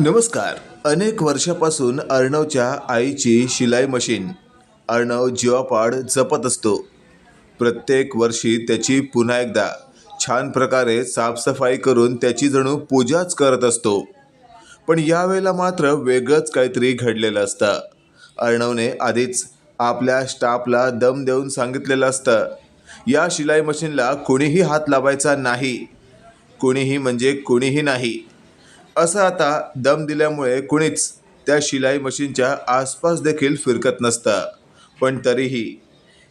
नमस्कार. अनेक वर्षापासून अर्णवच्या आईची शिलाई मशीन अर्णव जीवापाड जपत असतो. प्रत्येक वर्षी त्याची पुन्हा एकदा छान प्रकारे साफसफाई करून त्याची जणू पूजाच करत असतो. पण यावेळेला मात्र वेगळंच काहीतरी घडलेलं असतं. अर्णवने आधीच आपल्या स्टाफला दम देऊन सांगितलेलं असतं. या शिलाई मशीनला कोणीही हात लावायचा नाही. कोणीही म्हणजे कोणीही नाही. असं आता दम दिल्यामुळे कुणीच त्या शिलाई मशीनच्या आसपास देखील फिरकत नसतं. पण तरीही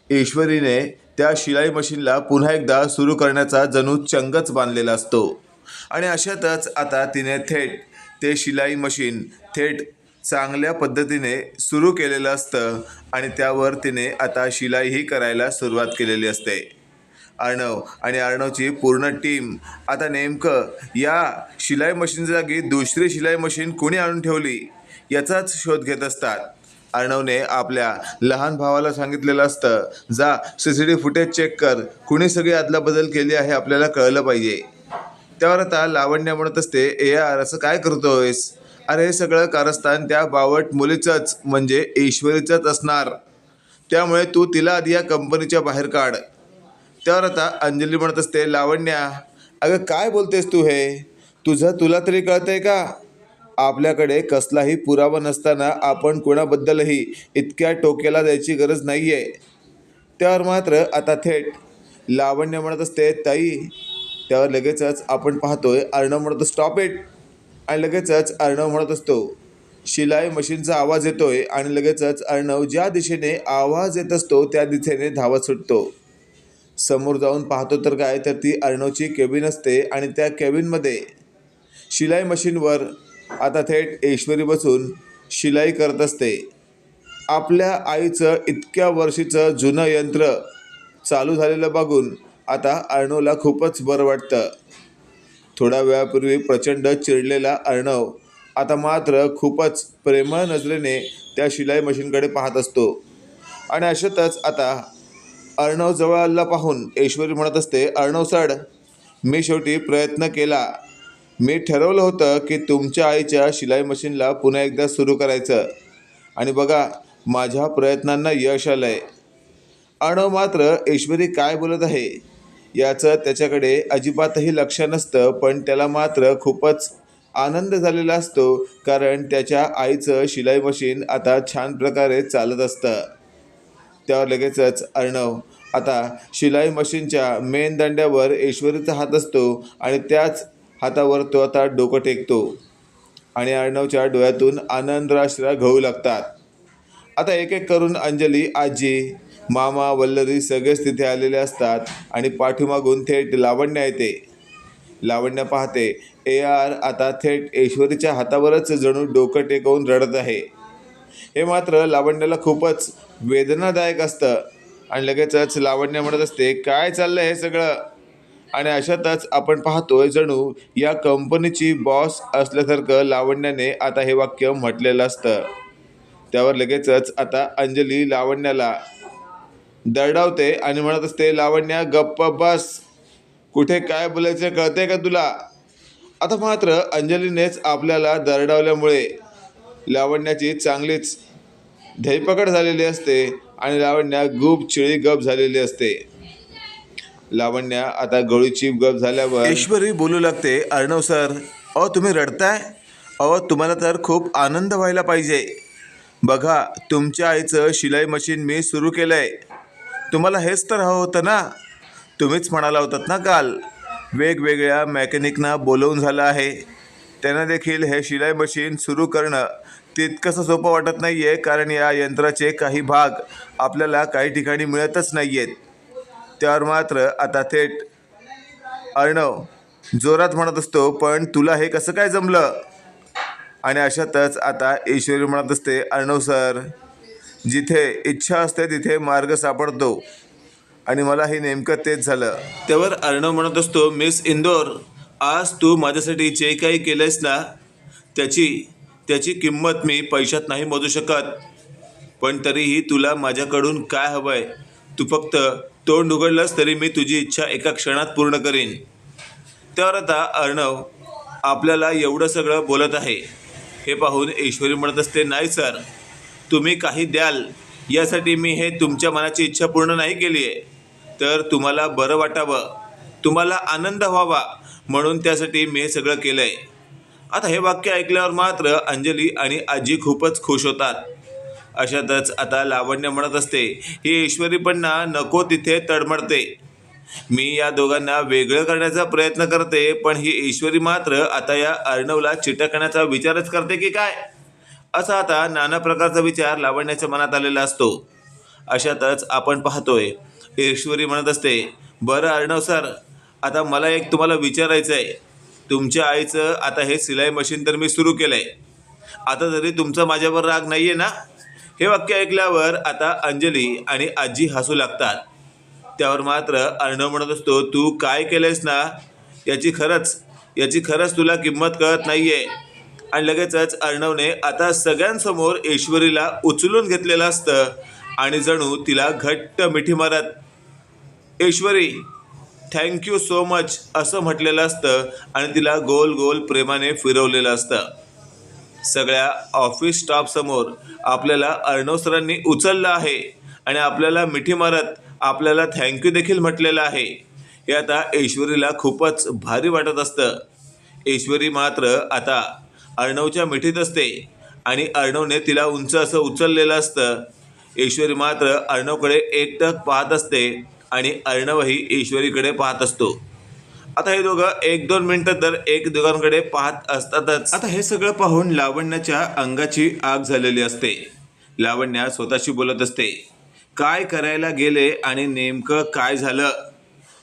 ईश्वरीने त्या शिलाई मशीनला पुन्हा एकदा सुरू करण्याचा जणू चंगच बांधलेला असतो. आणि अशातच आता तिने थेट ते शिलाई मशीन थेट चांगल्या पद्धतीने सुरू केलेलं असतं आणि त्यावर तिने आता शिलाईही करायला सुरुवात केलेली असते. अर्णव आणि अर्णवची पूर्ण टीम. आता नेमकं या शिलाई मशीनच्या जागी दुसरी शिलाई मशीन कोणी आणून ठेवली याचाच शोध घेत असतात. अर्णवने आपल्या लहान भावाला सांगितलेलं असतं जा C C T footage check कर. कुणी सगळी अदलाबदल केली आहे आपल्याला कळलं पाहिजे. त्यावर आता लावण्य म्हणत असते ए आर असं काय करतोयस? अरे हे सगळं कारस्थान त्या बावट मुलीचंच म्हणजे ईश्वरीचंच असणार. त्यामुळे तू तिला आधी या कंपनीच्या बाहेर काढ. त्यावर आता अंजली म्हणत असते लावण्या अगं काय बोलतेस तू हे? तुझं तुला तरी कळतंय का? आपल्याकडे कसलाही पुरावा नसताना आपण कोणाबद्दलही इतक्या टोक्याला द्यायची गरज नाही आहे त्यावर मात्र आता थेट लावण्य म्हणत असते ताई त्यावर लगेचच आपण पाहतोय अर्णव म्हणतो स्टॉप इट आणि लगेचच अर्णव म्हणत असतो शिलाई मशीनचा आवाज येतोय. आणि लगेचच अर्णव ज्या दिशेने आवाज येत असतो त्या दिशेने धावत सुटतो. समोर जाऊन पाहतो तर काय तर ती अर्णवची केबिन असते आणि त्या केबिनमध्ये शिलाई मशीनवर आता थेट ईश्वरी बसून शिलाई करत असते. आपल्या आईचं इतक्या वर्षीचं जुनं यंत्र चालू झालेलं बघून आता अर्णवला खूपच बरं वाटतं. थोड्या वेळापूर्वी प्रचंड चिडलेला अर्णव आता मात्र खूपच प्रेमळ नजरेने त्या शिलाई मशीनकडे पाहत असतो. आणि अशातच आता अर्णव जवळ आला पाहून ऐश्वरी म्हणत असते अर्णव सड मी शेवटी प्रयत्न केला. मी ठरवलं होतं की तुमच्या आईच्या शिलाई मशीनला पुन्हा एकदा सुरू करायचं. आणि बघा माझ्या प्रयत्नांना यश आलं आहे अर्णव मात्र ईश्वरी काय बोलत आहे? याचं त्याच्याकडे अजिबातही लक्ष नसतं पण त्याला मात्र खूपच आनंद झालेला असतो कारण त्याच्या आईचं शिलाई मशीन आता छान प्रकारे चालत असतं. त्यावर लगेचच अर्णव आता शिलाई मशीनच्या मेन दांड्यावर ईश्वरीचा हात असतो आणि त्याच हातावर तो आता डोकं टेकतो. आणि अर्णवच्या डोळ्यातून आनंदराश्रा घळू लागतात. आता एक एक करून अंजली आजी मामा वल्लरी सगळेच तिथे आलेले असतात आणि पाठीमागून थेट लावण्य येते. लावण्य पाहते ए आर आता थेट ईश्वरीच्या हातावरच जणू डोकं टेकवून रडत आहे. हे मात्र लावण्याला खूपच वेदनादायक असतं. आणि लगेचच लावण्य म्हणत असते काय चाललं हे सगळं? आणि अशातच आपण पाहतोय जणू या कंपनीची बॉस असल्यासारखं लावण्याने आता हे वाक्य म्हटलेलं असतं. त्यावर लगेचच आता अंजली लावण्याला दरडावते आणि म्हणत असते लावण्या गप्प बस. कुठे काय बोलायचं कळते का तुला? आता मात्र अंजलीनेच आपल्याला दरडावल्यामुळे लावण्याची चांगलीच धैपकड झालेली असते. आणि लावण्या गुप चिळी गप झालेली असते. लावण्या आता गळूची गप झाल्यावर ईश्वरी बोलू लागते अर्णव सर अहो तुम्ही रडताय? अहो तुम्हाला तर खूप आनंद व्हायला पाहिजे. बघा तुमच्या आईचं शिलाई मशीन मी सुरू केलं आहे तुम्हाला हेच तर हवं होतं ना? तुम्हीच म्हणाला होतात ना काल वेगवेगळ्या मेकॅनिकना बोलवून झालं आहे. त्यांना देखील हे शिलाई मशीन सुरू करणं तितकंसं सोपं वाटत नाही आहे कारण या यंत्राचे काही भाग आपल्याला काही ठिकाणी मिळतच नाही आहेत त्यावर मात्र आता थेट अर्णव जोरात म्हणत असतो पण तुला हे कसं काय जमलं? आणि अशातच आता ईश्वरी म्हणत असते अर्णव सर जिथे इच्छा असते तिथे मार्ग सापडतो. आणि मला हे नेमकं तेच झालं. त्यावर अर्णव म्हणत असतो मिस इंदोर आज तू माझ्यासाठी जे काही केलंयस ना त्याची त्याची किंमत मी पैशात नाही मोजू शकत. पण तरीही तुला माझ्याकडून काय हवं आहे तू फक्त तोंड उघडलंस तरी मी तुझी इच्छा एका क्षणात पूर्ण करीन. तर आता अर्णव आपल्याला एवढं सगळं बोलत आहे. हे पाहून ईश्वरी म्हणत असते नाही सर. तुम्ही काही द्याल. यासाठी मी हे तुमच्या मनाची इच्छा पूर्ण नाही केली आहे. तर तुम्हाला बरं वाटावं. तुम्हाला आनंद व्हावा म्हणून त्यासाठी मी हे सगळं केलं आहे आता हे वाक्य ऐकल्यावर मात्र अंजली आणि आजी खूपच खुश होतात. अशातच आता लावण्य म्हणत असते ही ईश्वरीपणा ना नको तिथे तडमडते. मी या दोघांना वेगळं करण्याचा प्रयत्न करते पण ही ईश्वरी मात्र आता या अर्णवला चिटकण्याचा विचारच करते की काय? असा आता नाना प्रकारचा विचार लावण्याच्या मनात आलेला असतो. अशातच आपण पाहतोय ईश्वरी म्हणत असते बरं अर्णव सर आता मला एक तुम्हाला विचारायचं आहे तुमच्या आईचं आता हे सिलाई मशीन तर मी सुरू केलं आहे आता जरी तुमचा माझ्यावर राग नाही आहे ना? हे वाक्य ऐकल्यावर आता अंजली आणि आजी हसू लागतात. त्यावर मात्र अर्णव म्हणत असतो तू काय केलंयस ना? याची खरंच याची खरंच तुला किंमत कळत नाही आहे आणि लगेचच अर्णवने आता सगळ्यांसमोर ईश्वरीला उचलून घेतलेलं असतं आणि जणू तिला घट्ट मिठी मारत ईश्वरी थँक्यू सो मच असं म्हटलेलं असतं आणि तिला गोल गोल प्रेमाने फिरवलेलं असतं. सगळ्या ऑफिस स्टाफसमोर आपल्याला अर्णव सरांनी उचललं आहे आणि आपल्याला मिठी मारत आपल्याला थँक्यू देखील म्हटलेलं आहे. हे आता ऐश्वरीला खूपच भारी वाटत असतं. ऐश्वरी मात्र आता अर्णवच्या मिठीत असते आणि अर्णवने तिला उंच असं उचललेलं असतं. ऐश्वरी मात्र अर्णवकडे एकटक पाहत असते. आणि अर्णवही ईश्वरीकडे पाहत असतो. आता हे दोघं एक दोन मिनटं तर एक दोघांकडे पाहत असतातच. आता हे सगळं पाहून लावण्याच्या अंगाची आग झालेली असते. लावण्या स्वतःशी बोलत असते काय करायला गेले आणि नेमकं काय झालं?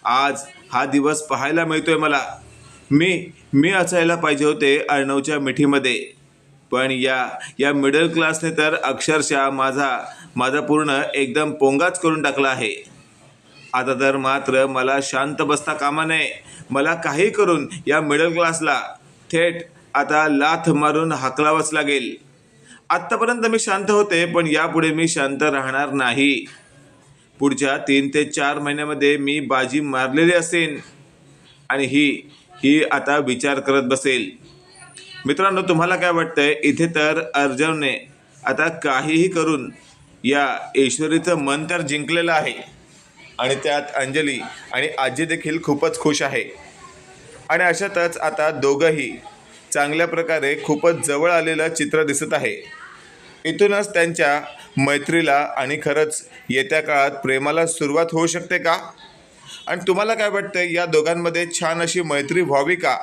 आज हा दिवस पाहायला मिळतोय मला. मी मी असायला पाहिजे होते अर्णवच्या मिठीमध्ये. पण या या मिडल क्लासने तर अक्षरशः माझा माझा पूर्ण एकदम पोंगाच करून टाकला आहे. आता तर मात्र मला शांत बसता कामा नये. मला काही करून या मिडल क्लासला थेट आता लाथ मारून हाकलावंच लागेल. आत्तापर्यंत मी शांत होते पण यापुढे मी शांत राहणार नाही. पुढच्या तीन ते चार महिन्यामध्ये मी बाजी मारलेली असेन आणि ही ही आता विचार करत बसेल. मित्रांनो तुम्हाला काय वाटतंय? इथे तर अर्जवने आता काहीही करून या ईश्वरीचं मन तर जिंकलेलं आहे. आणि त्यात अंजली आणि आजी देखील खूपच खुश आहे. आणि अशातच आता दोघंही चांगल्या प्रकारे खूपच जवळ आलेलं चित्र दिसत आहे. इथूनच त्यांच्या मैत्रीला आणि खरंच येत्या काळात प्रेमाला सुरुवात होऊ शकते का? आणि तुम्हाला काय वाटतं या दोघांमध्ये छान अशी मैत्री व्हावी का?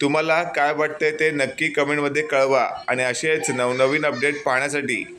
तुम्हाला काय वाटतंय ते नक्की कमेंटमध्ये कळवा. आणि असेच नवनवीन अपडेट पाहण्यासाठी